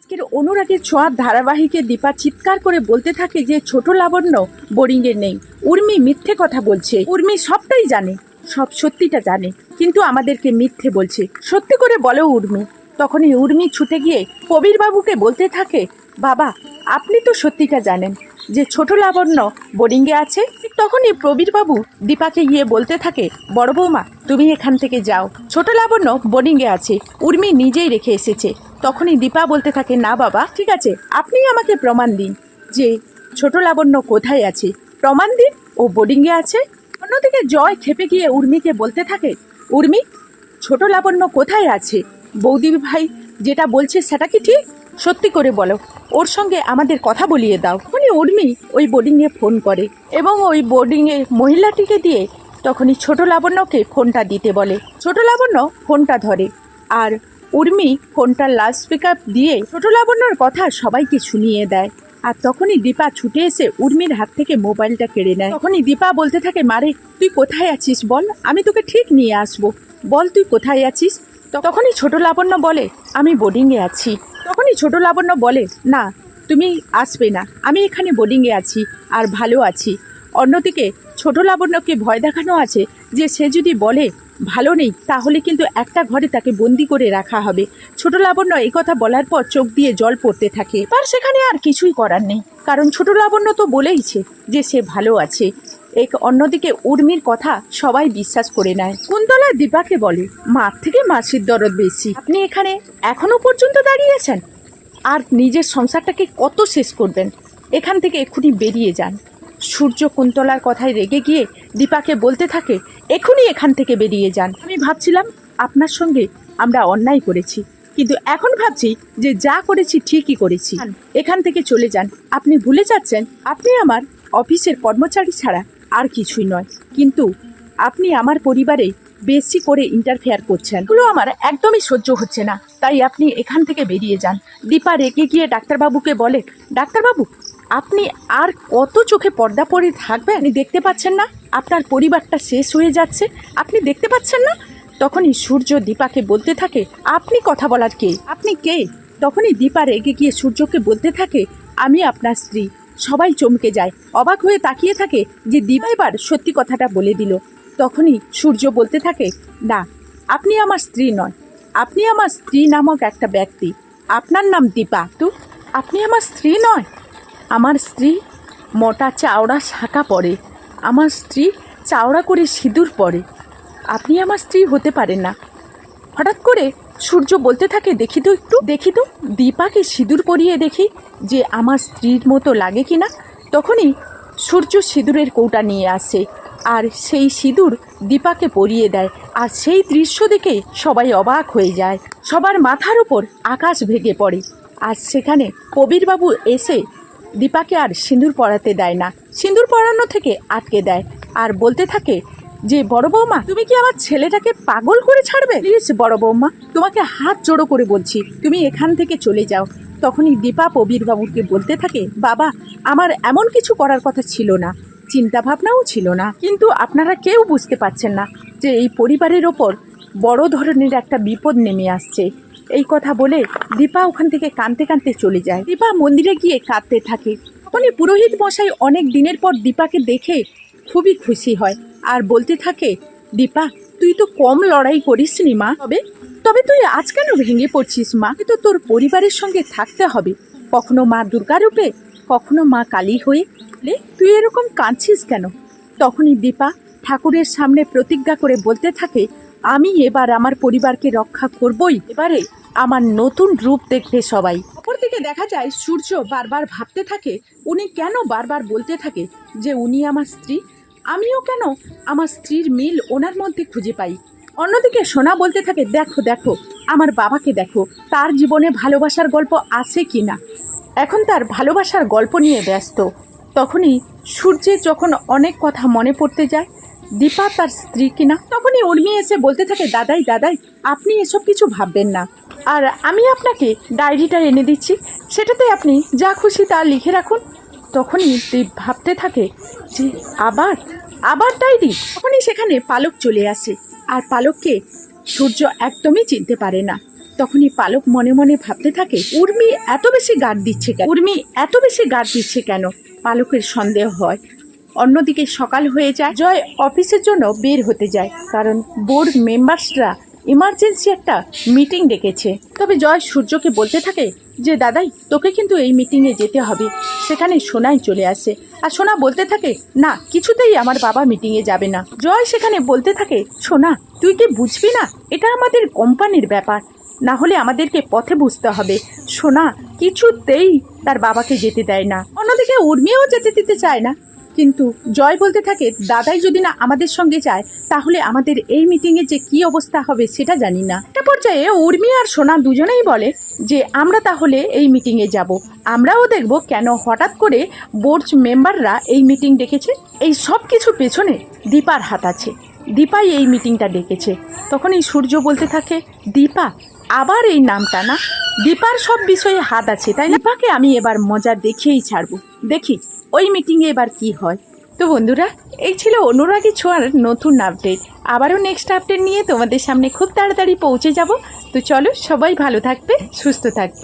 আজকের অনুরাগের ছোঁয়ার ধারাবাহিকে দীপা চিৎকার করে বলতে থাকে যে, ছোট লাবণ্য বোরিংয়ে নেই। উর্মি মিথ্যে কথা বলছে। উর্মি সবটাই জানে, সব সত্যিটা জানে। কিন্তু আমাদেরকে মিথ্যে বলছে। সত্যি করে বলো উর্মি। তখনই উর্মি ছুটে গিয়ে কবির বাবুকে বলতে থাকে, বাবা, আপনি তো সত্যিটা জানেন যে, ছোট লাবণ্য বোর্ডিংয়ে আছে? তখনই প্রবীর বাবু দীপাকে গিয়ে বলতে থাকে, বড় বৌমা, তুমি এখান থেকে যাও। ছোট লাবণ্য বোর্ডিংয়ে আছে। উর্মি নিজেই রেখে এসেছে। তখনই দীপা বলতে থাকে, না বাবা, ঠিক আছে আপনি আমাকে প্রমাণ দিন যে ছোট লাবণ্য কোথায় আছে। প্রমাণ দিন, ও বোর্ডিংয়ে আছে? অন্যদিকে জয় খেপে গিয়ে উর্মিকে বলতে থাকে, উর্মি, ছোট লাবণ্য কোথায় আছে? বৌদি ভাই যেটা বলছে সেটা কি ঠিক? সত্যি করে বলো, ওর সঙ্গে আমাদের কথা বলিয়ে দাও। তখনই উর্মি ওই বোর্ডিংয়ে ফোন করে এবং ওই বোর্ডিংয়ে মহিলাটিকে দিয়ে তখনই ছোট লাবণ্যকে ফোনটা দিতে বলে। ছোট লাবণ্য ফোনটা ধরে আর উর্মি ফোনটা লাউড স্পিকার দিয়ে ছোট লাবণ্যর কথা সবাইকে শুনিয়ে দেয়। আর তখনই দীপা ছুটে এসে উর্মির হাত থেকে মোবাইলটা কেড়ে নেয়। তখনই দীপা বলতে থাকে, মারে, তুই কোথায় আছিস বল? আমি তোকে ঠিক নিয়ে আসব। বল তুই কোথায় আছিস? তখনই ছোট লাবণ্য বলে, আমি বোর্ডিংয়ে আছি। তখনই ছোট লাবণ্য বলে, না, তুমি আসবে না। আমি এখানে বোর্ডিংয়ে আছি আর ভালো আছি। অন্যদিকে ছোট লাবণ্যকে ভয় দেখানো আছে যে সে যদি বলে ভালো নেই, তাহলে কিন্তু একটা ঘরে তাকে বন্দি করে রাখা হবে। ছোট লাবণ্য এই কথা বলার পর চোখ দিয়ে জল পড়তে থাকে। আর সেখানে আর কিছুই করার নেই, কারণ ছোট লাবণ্য তো বলেইছে যে সে ভালো আছে। এক অন্যদিকে উর্মির কথা সবাই বিশ্বাস করে নেয়। কুন্তলা দীপাকে বলে মার থেকে মাসির দরদ বেশি। আপনি এখানে এখনও পর্যন্ত দাঁড়িয়েছেন আর নিজের সংসারটাকে কত শেষ করবেন? এখান থেকে এক্ষুনি বেরিয়ে যান। সূর্য কুন্তলার কথায় রেগে গিয়ে দীপাকে বলতে থাকে, এখনই এখান থেকে বেরিয়ে যান। আমি ভাবছিলাম, আপনার সঙ্গে আমরা অন্যায় করেছি, কিন্তু এখন ভাবছি যে যা করেছি ঠিকই করেছি। এখান থেকে চলে যান। আপনি ভুলে যাচ্ছেন, আপনি আমার অফিসের কর্মচারী ছাড়া আর কিছুই নয়। কিন্তু আপনি আমার পরিবারে বেশি করে ইন্টারফেয়ার করছেন। এগুলো আমার একদমই সহ্য হচ্ছে না, তাই আপনি এখান থেকে বেরিয়ে যান। দীপা রেগে গিয়ে ডাক্তারবাবুকে বলে, ডাক্তারবাবু আপনি আর কত চোখে পর্দা পরে থাকবেন? আপনি দেখতে পাচ্ছেন না? আপনার পরিবারটা শেষ হয়ে যাচ্ছে। আপনি দেখতে পাচ্ছেন না? তখনই সূর্য দীপাকে বলতে থাকে, আপনি কথা বলার কে? আপনি কে? তখনই দীপা রেগে গিয়ে সূর্যকে বলতে থাকে, আমি আপনার স্ত্রী। সবাই চমকে যায়। অবাক হয়ে তাকিয়ে থাকে যে দীপা এবার সত্যি কথাটা বলে দিল। তখনই সূর্য বলতে থাকে, না, আপনি আমার স্ত্রী নয় আপনি আমার স্ত্রী নামক একটা ব্যক্তি। আপনার নাম দীপা। তো, আপনি আমার স্ত্রী নয়? আমার স্ত্রী মোটা চাওড়া শাঁকা পরে, আমার স্ত্রী চাওড়া করে সিঁদুর পরে। আপনি আমার স্ত্রী হতে পারেন না। হঠাৎ করে সূর্য বলতে থাকে, দেখি তো একটু, দেখি তো, দীপাকে সিঁদুর পরিয়ে দেখি যে আমার স্ত্রীর মতো লাগে কি না তখনই সূর্য সিঁদুরের কৌটা নিয়ে আসে আর সেই সিঁদুর দীপাকে পরিয়ে দেয় আর সেই দৃশ্য দেখে সবাই অবাক হয়ে যায়। সবার মাথার উপর আকাশ ভেঙে পড়ে আর সেখানে কবিরবাবু এসে দীপাকে আর সিঁদুর পরাতে দেয় না। সিঁদুর পরানো থেকে আটকে দেয়। আর বলতে থাকে যে, বড় বৌমা, তুমি কি আমার ছেলেটাকে পাগল করে ছাড়বে? প্লিজ, বড় বৌমা, তোমাকে হাত জোড়ো করে বলছি, তুমি এখান থেকে চলে যাও। তখনই দীপা বাবুকে বলতে থাকে, বাবা, আমার এমন কিছু করার কথা ছিল না চিন্তা ভাবনাও ছিল না। কিন্তু আপনারা কেউ বুঝতে পারছেন না যে, এই পরিবারের ওপর বড় ধরনের একটা বিপদ নেমে আসছে। এই কথা বলে দীপা ওখান থেকে কাঁদতে কাঁদতে চলে যায়। দীপা মন্দিরে গিয়ে কাঁদতে থাকে। তখনই পুরোহিত মশাই অনেক দিনের পর দীপাকে দেখে খুবই খুশি হয় আর বলতে থাকে, দীপা, তুই তো কম লড়াই করিস নি মা। তবে তবে তুই আজ কেন ভেঙে পড়ছিস মা? তো তোর পরিবারের সঙ্গে থাকতে হবে। কখনো মা দুর্গা রূপে, কখনো মা কালী হয়ে লে তুই এরকম কাঁদছিস কেন? তখনই দীপা ঠাকুরের সামনে প্রতিজ্ঞা করে বলতে থাকে, আমি এবার আমার পরিবারকে রক্ষা করবই। এবারে আমার নতুন রূপ দেখবে সবাই। অপরদিকে দেখা যায়, সূর্য বারবার ভাবতে থাকে, উনি কেন বারবার বলতে থাকে যে উনি আমার স্ত্রী? আমিও কেন আমার স্ত্রীর মিল ওনার মধ্যে খুঁজে পাই? অন্যদিকে সোনা বলতে থাকে, দেখো দেখো, আমার বাবাকে দেখো, তার জীবনে ভালোবাসার গল্প আছে কি না? এখন তার ভালোবাসার গল্প নিয়ে ব্যস্ত। তখনই সূর্যের যখন অনেক কথা মনে পড়তে যায়, দীপা, তার স্ত্রী কিনা তখনই উর্মি এসে বলতে থাকে, দাদাই দাদাই, আপনি এসব কিছু ভাববেন না। আর আমি আপনাকে ডায়েরিটা এনে দিচ্ছি, সেটাতে আপনি যা খুশি তা লিখে রাখুন। তখনই দীপ ভাবতে থাকে যে আবার আবার ডায়েরি? তখনই সেখানে পালক চলে আসে, আর পালককে সূর্য একদমই চিনতে পারে না। তখনই পালক মনে মনে ভাবতে থাকে, উর্মি এত বেশি গার্ড দিচ্ছে কেন? উর্মি এত বেশি গার্ড দিচ্ছে কেন? পালকের সন্দেহ হয়। অন্যদিকে সকাল হয়ে যায়, জয় অফিসের জন্য বের হতে যায়, কারণ বোর্ড মেম্বার্সরা ইমার্জেন্সি একটা মিটিং ডেকেছে। তবে জয় সূর্যকে বলতে থাকে যে, দাদাই, তোকে কিন্তু এই মিটিংয়ে যেতে হবে। সেখানে সোনাই চলে আসে। আর সোনা বলতে থাকে, না, কিছুতেই আমার বাবা মিটিংয়ে যাবে না। জয় সেখানে বলতে থাকে, সোনা, তুই কি বুঝবি না? এটা আমাদের কোম্পানির ব্যাপার। না হলে আমাদেরকে পথে বুঝতে হবে। সোনা, কিছুতেই তার বাবাকে যেতে দেয় না। অন্যদিকে উর্মিও যেতে দিতে চায় না। কিন্তু জয় বলতে থাকে, দাদাই যদি না আমাদের সঙ্গে যায়, তাহলে আমাদের এই মিটিংয়ে যে কি অবস্থা হবে সেটা জানি না। একটা পর্যায়ে উর্মি আর সোনা দুজনেই বলে যে, আমরা তাহলে এই মিটিংয়ে যাব। আমরাও দেখব কেন হঠাৎ করে বোর্ড মেম্বাররা এই মিটিং ডেকেছে। এই সব কিছুর পেছনে দীপার হাত আছে। দীপাই এই মিটিংটা ডেকেছে। তখন এই সূর্য বলতে থাকে, দীপা, আবার এই নামটা না? দীপার সব বিষয়ে হাত আছে, তাই? দীপাকে আমি এবার মজা দেখিয়েই ছাড়বো। দেখি ওই মিটিংয়ে এবার কি হয়? তো বন্ধুরা, এই ছিল অনুরাগী ছোঁয়ার নতুন আপডেট আবারও নেক্সট আপডেট নিয়ে তোমাদের সামনে খুব তাড়াতাড়ি পৌঁছে যাব। তো চলো সবাই ভালো থাকবে, সুস্থ থাকবে।